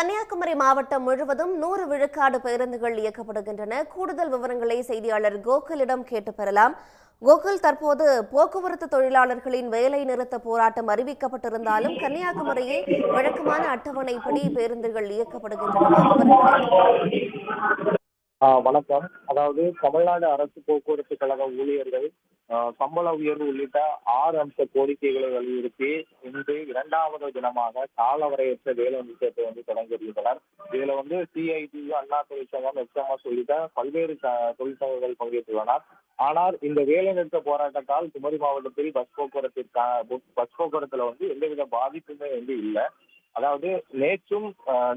கன்னியாகுமரி மாவட்டம் முழுவதும் நூறு விழுக்காடு பேருந்துகள் இயக்கப்படுகின்றன. கூடுதல் விவரங்களை செய்தியாளர் கோகுலிடம் கேட்டு பெறலாம். கோகுல் தற்போது போக்குவரத்து தொழிலாளர்களின் வேலை நிறுத்த போராட்டம் அறிவிக்கப்பட்டிருந்தாலும் கன்னியாகுமரியில் வழக்கமான அட்டவணைப்படி பேருந்துகள் இயக்கப்படுகின்றன. வணக்கம். அதாவது தமிழ்நாடு அரசு போக்குவரத்து கழக ஊழியர்கள் சம்பள உயர்வு உள்ளிட்ட ஆறு அம்ச கோரிக்கைகளை வலியுறுத்தி இன்று இரண்டாவது தினமாக காலவரையற்ற வேலை நிறுத்தத்தை வந்து தொடங்கியிருந்தனர். இதுல வந்து சிஐடி அண்ணா தொழிற்சங்கம் எஸ்எம்எஸ் உள்ளிட்ட பல்வேறு தொழிற்சங்கங்கள் பங்கேற்றுள்ளனர். ஆனால் இந்த வேலை நிறுத்த போராட்டத்தால் குமரி மாவட்டத்தில் பஸ் போக்குவரத்திற்கான பஸ் போக்குவரத்துல வந்து எந்தவித பாதிப்புமே வந்து இல்லை. அதாவது நேற்றும்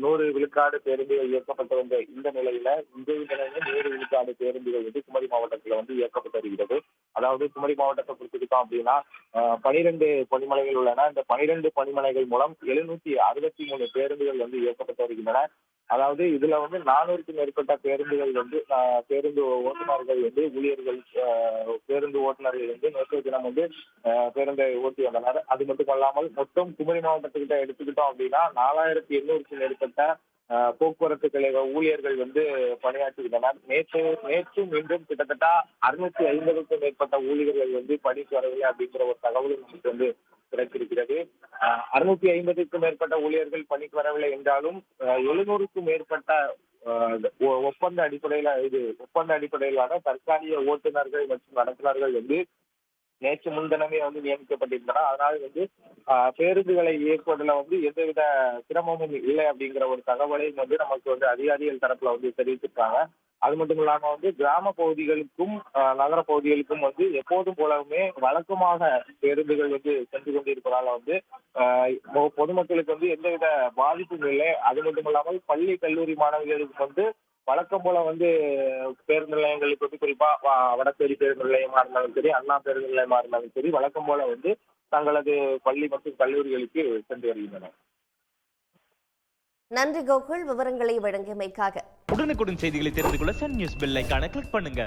நூறு விழுக்காடு பேருந்துகள் இயக்கப்பட்டு வந்த இந்த நிலையில இன்றைய நிலையில நூறு விழுக்காடு பேருந்துகள் வந்து குமரி மாவட்டத்தில் வந்து இயக்கப்பட்டு வருகிறது. அதாவது குமரி மாவட்டத்தை கொடுத்துக்கிட்டோம் அப்படின்னா பனிரெண்டு பனிமலைகள் உள்ளன. இந்த பனிரெண்டு பனிமலைகள் மூலம் எழுநூத்தி அறுபத்தி மூணு பேருந்துகள் வந்து இயக்கப்பட்டு வருகின்றன. அதாவது இதுல வந்து நானூறுக்கும் மேற்பட்ட பேருந்துகள் வந்து பேருந்து ஓட்டுநர்கள் வந்து ஊழியர்கள் பேருந்து ஓட்டுநர்கள் வந்து நேற்றைய தினம் வந்து பேருந்தை ஓட்டி வந்தனர். அது மட்டும் அல்லாமல் மொத்தம் குமரி மாவட்டத்துக்கிட்ட எடுத்துக்கிட்டோம் அப்படின்னா நாலாயிரத்தி எண்ணூறுக்கும் மேற்பட்ட போக்குவரத்து கழக ஊழியர்கள் வந்து பணியாற்றுகின்றனர். நேற்று நேற்றும் இன்றும் கிட்டத்தட்ட அறுநூத்தி ஐம்பதுக்கும் மேற்பட்ட ஊழியர்கள் வந்து பணிக்கு வரவில்லை அப்படிங்கிற ஒரு தகவலும் நமக்கு வந்து கிடைத்திருக்கிறது. அறுநூத்தி ஐம்பதுக்கும் மேற்பட்ட ஊழியர்கள் பணிக்கு வரவில்லை என்றாலும் எழுநூறுக்கும் மேற்பட்ட ஆஹ், ஒ- ஒப்பந்த அடிப்படையில இது ஒப்பந்த அடிப்படையிலான தற்காலிக ஓட்டுநர்கள் மற்றும் நடத்துனர்கள் வந்து நேற்று முன்தினமே வந்து நியமிக்கப்பட்டிருந்தனர் அதனால வந்து ஆஹ், பேருந்துகளை இயக்குவதில் வந்து எந்தவித சிரமமும் இல்லை அப்படிங்கிற ஒரு தகவலையும் வந்து நமக்கு வந்து அதிகாரிகள் தரப்புல வந்து தெரிவித்திருக்காங்க. அது மட்டும் இல்லாம வந்து கிராம பகுதிகளுக்கும் ஆஹ், நகர பகுதிகளுக்கும் வந்து எப்போதும் போலவுமே வழக்கமாக பேருந்துகள் வந்து சென்று கொண்டிருப்பதால வந்து ஆஹ், பொதுமக்களுக்கு வந்து எந்தவித பாதிப்பும் இல்லை. அது மட்டும் இல்லாமல் பள்ளி கல்லூரி மாணவிகளுக்கு வந்து வழக்கம் போல வந்து பேருந்து நிலையங்களுக்கு வந்து குறிப்பா வடசேரி பேருந்து நிலையமா இருந்தாலும் சரி அண்ணா பேருந்து நிலையமா இருந்தாலும் சரி வழக்கம் போல வந்து தங்களது பள்ளி மற்றும் கல்லூரிகளுக்கு சென்று வருகின்றனர். நன்றி கோகுல். விவரங்களை வழங்கியமைக்காக. உடனுக்குடன் செய்திகளை தெரிந்து கொள்ள சன் நியூஸ் பெல் ஐகானை கிளிக் பண்ணுங்க.